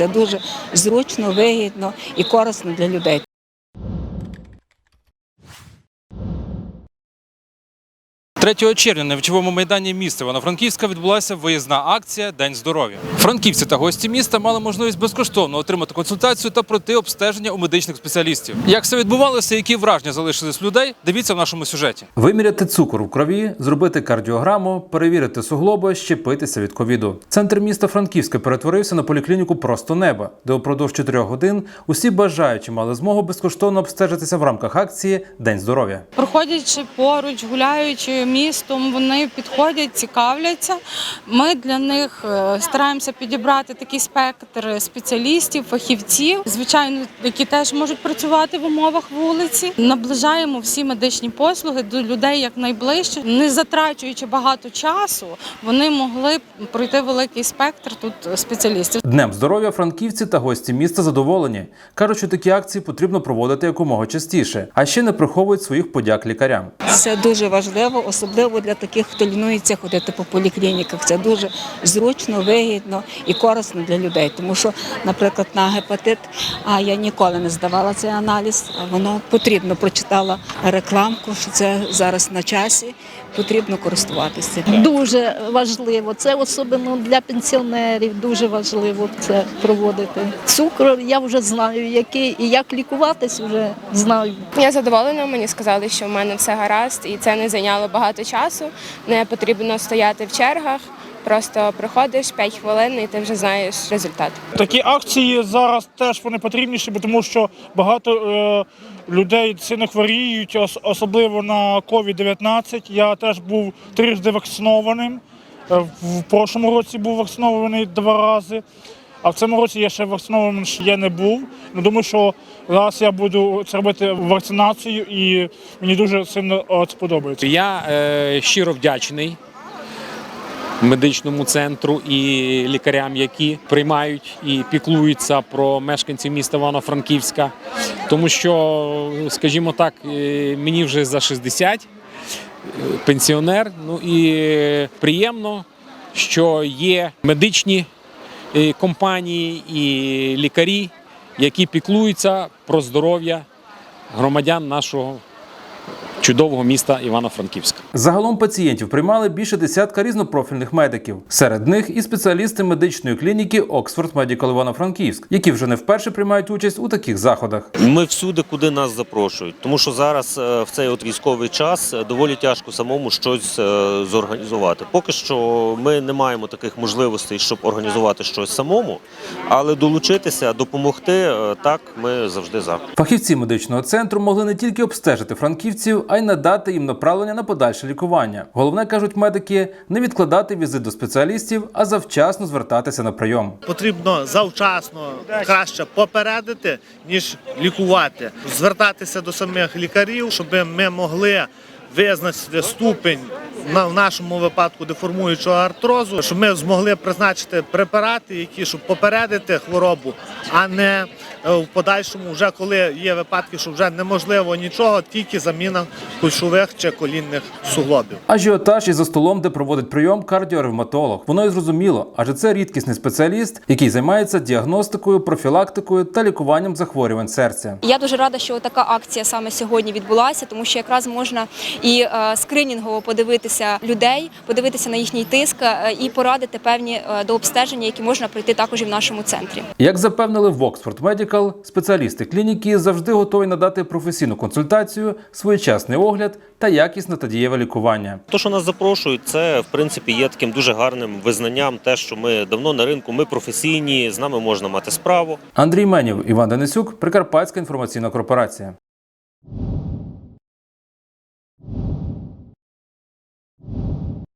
Це дуже зручно, вигідно і корисно для людей. Третього червня на вічовому майдані міста Івано-Франківська відбулася виїзна акція День здоров'я. Франківці та гості міста мали можливість безкоштовно отримати консультацію та пройти обстеження у медичних спеціалістів. Як все відбувалося, які враження залишились людей, дивіться в нашому сюжеті. Виміряти цукор в крові, зробити кардіограму, перевірити суглоби, щепитися від ковіду. Центр міста Франківська перетворився на поліклініку просто неба, де упродовж чотирьох годин усі бажаючі мали змогу безкоштовно обстежитися в рамках акції День здоров'я. Проходячи поруч, гуляючи містом, вони підходять, цікавляться. Ми для них е, стараємося підібрати такий спектр спеціалістів, фахівців, звичайно, які теж можуть працювати в умовах вулиці. Наближаємо всі медичні послуги до людей якнайближче, не затрачуючи багато часу, вони могли пройти великий спектр тут спеціалістів. Днем здоров'я франківці та гості міста задоволені. кажуть, що такі акції потрібно проводити якомога частіше, а ще не приховують своїх подяк лікарям. Це дуже важливо, особливо для таких, хто лінується ходити по поліклініках. Це дуже зручно, вигідно і корисно для людей. Тому що, наприклад, на гепатит, а я ніколи не здавала цей аналіз, а воно потрібно. Прочитала рекламку, що це зараз на часі, потрібно користуватися. Дуже важливо. Це особливо для пенсіонерів. Дуже важливо це проводити. Цукор я вже знаю, який і як лікуватись, вже знаю. Я задоволена. Мені сказали, що в мене все гаразд, і це не зайняло багато часу. Не потрібно стояти в чергах. Просто приходиш 5 хвилин і ти вже знаєш результат. Такі акції зараз теж вони потрібніші, тому що багато е, людей сильно хворіють, ос- особливо на COVID-19. Я теж був трижди вакцинованим. Е, В прошлому році був вакцинований два рази. А в цьому році я ще вакцинованим ще не був. Ну, думаю, що зараз я буду це робити вакцинацію і мені дуже сильно е, це подобається. Я е, щиро вдячний медичному центру і лікарям, які приймають і піклуються про мешканців міста Івано-Франківська, тому що, скажімо так, е, мені вже за 60, е, пенсіонер. Ну і приємно, що є медичні компанії і лікарі, які піклуються про здоров'я громадян нашого чудового міста Івано-Франківська. Загалом пацієнтів приймали більше десятка різнопрофільних медиків. Серед них і спеціалісти медичної клініки Оксфорд Медікал Івано-Франківськ, які вже не вперше приймають участь у таких заходах. Ми всюди, куди нас запрошують, тому що зараз е, в цей от військовий час е, доволі тяжко самому щось е, зорганізувати. Поки що ми не маємо таких можливостей, щоб організувати щось самому, але долучитися, допомогти так ми завжди за. Фахівці медичного центру могли не тільки обстежити франківців, а й надати їм направлення на подальше лікування. Головне кажуть медики не відкладати візит до спеціалістів, а завчасно звертатися на прийом. потрібно завчасно краще попередити, ніж лікувати, звертатися до самих лікарів, щоб ми могли визначити ступень на в нашому випадку деформуючого артрозу, щоб ми змогли призначити препарати, які щоб попередити хворобу, а не е, в подальшому, вже коли є випадки, що вже неможливо нічого, тільки заміна кульшових чи колінних суглобів. Ажіотаж і за столом, де проводить прийом кардіоревматолог. Воно і зрозуміло, адже це рідкісний спеціаліст, який займається діагностикою, профілактикою та лікуванням захворювань серця. Я дуже рада, що така акція саме сьогодні відбулася, тому що якраз можна і е, скринінгово подивитися людей, подивитися на їхній тиск е, і порадити певні е, до обстеження, які можна пройти також і в нашому центрі. Як запевнили в Oxford Medical, спеціалісти клініки завжди готові надати професійну консультацію, своєчасний огляд та якісне та дієве лікування. То, що нас запрошують, це в принципі є таким дуже гарним визнанням, те, що ми давно на ринку, ми професійні, з нами можна мати справу. Андрій Менів, Іван Денисюк, Прикарпатська інформаційна корпорація.